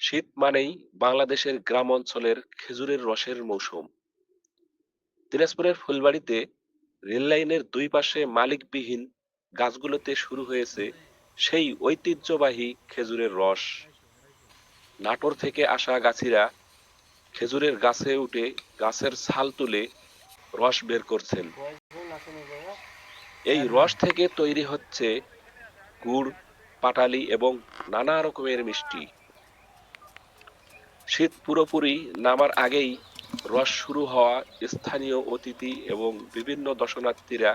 শীত মানেই বাংলাদেশের গ্রাম অঞ্চলের খেজুরের রসের মৌসুম। দিনাজপুরের ফুলবাড়িতে রেললাইনের দুই পাশে মালিকবিহীন গাছগুলোতে শুরু হয়েছে সেই ঐতিহ্যবাহী খেজুরের রস। নাটোর থেকে আসা গাছিরা খেজুরের গাছে উঠে গাছের ছাল তুলে রস বের করছেন। এই রস থেকে তৈরি হচ্ছে গুড়, পাটালি এবং নানা রকমের মিষ্টি। শীত পুরোপুরি নামার আগেই রস শুরু হওয়া স্থানীয় অতিথি এবং বিভিন্ন দর্শনার্থীরা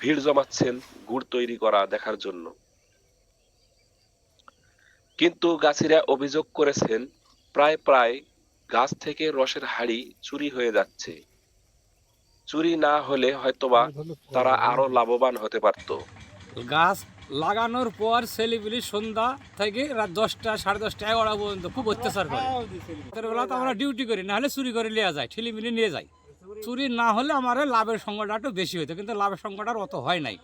ভিড় জমাচ্ছেন গুড় তৈরি করা দেখার জন্য। কিন্তু গাছিরা অভিযোগ করেছেন, প্রায় প্রায় গাছ থেকে রসের হাড়ি চুরি হয়ে যাচ্ছে। চুরি না হলে হয়তোবা তারা আরও লাভবান হতে পারতো। গাছ লাগানোর পর ছেলেপিলি সন্ধ্যা থেকে রাত দশটা সাড়ে দশটা এগারোটা পর্যন্ত খুব অত্যাচার করে। বেলা তো আমরা ডিউটি করি না হলে চুরি করে নিয়ে যায় ঠেলিমিলি নিয়ে যায়। চুরি না হলে আমার লাভের সংখ্যাটা একটু বেশি হতো কিন্তু লাভের সংখ্যাটা আর অত হয় নাই।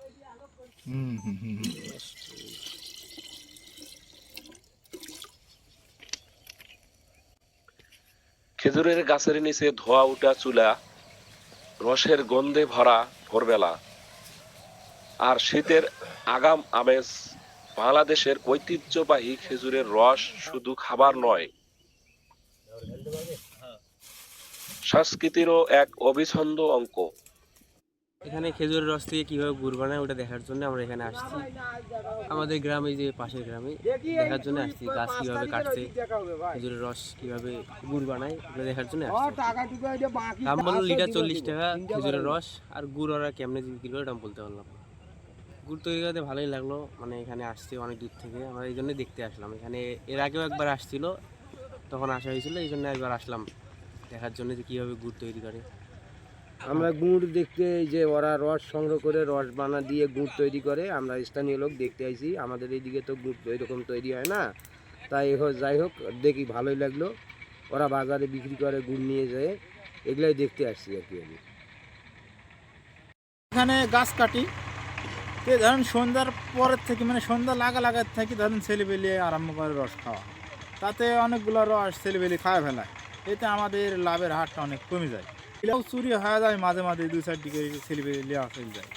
খেজুরের গাছের নিচে ধোয়া উঠা চুলা রসের গন্ধে ভরা ভোরবেলা। আর শীতের আগাম আমেজ বাংলাদেশের ঐতিহ্যবাহী খেজুরের রস শুধু খাবার নয়, সংস্কৃতিরও এক অবিছন্দ অঙ্ক। এখানে খেজুরের রস থেকে কীভাবে গুড় বানায় ওটা দেখার জন্য আমরা এখানে আসছি। আমাদের গ্রামে যে পাশের গ্রামে, দেখার জন্য আসছি, গাছ কীভাবে কাটছে, খেজুরের রস কীভাবে গুড় বানায়, ওটা দেখার জন্য আসছি। দাম বলল লিটার চল্লিশ টাকা খেজুরের রস, আর গুড় ওরা কেমনে বিক্রি করে ওটা বলতে পারলাম গুড় তৈরি করতে ভালোই লাগল মানে এখানে আসছে অনেক দূর থেকে, আমরা এই জন্যই দেখতে আসলাম। এখানে এর আগেও একবার আসছিল, তখন আসা হয়েছিল, এই জন্য একবার আসলাম, দেখার জন্য যে কীভাবে গুড় তৈরি করে। আমরা গুড় দেখতে যে ওরা রস সংগ্রহ করে, রস বানা দিয়ে গুড় তৈরি করে, আমরা স্থানীয় লোক দেখতে আইছি। আমাদের এইদিকে তো গুড় এরকম তৈরি হয় না। তাই হোক যাই হোক, দেখি ভালোই লাগল। ওরা বাজারে বিক্রি করে, গুড় নিয়ে যায় এগুলাই দেখতে আসছি আর কি আমি। এখানে গাছ কাটি। তো ধরেন সন্ধ্যার পরের থেকে মানে সন্ধ্যা লাগা লাগার থেকে ধরেন ছেলেবেলি আরম্ভ করে রস খাওয়া। তাতে অনেকগুলো রস ছেলেবেলি খাওয়া ফেলায়। এতে আমাদের লাভের হারটা অনেক কমে যায়। চুরি হয়ে যায় মাঝে মাঝে দু চারটি করে ছেলেবেলি নেওয়া ফেলে যায়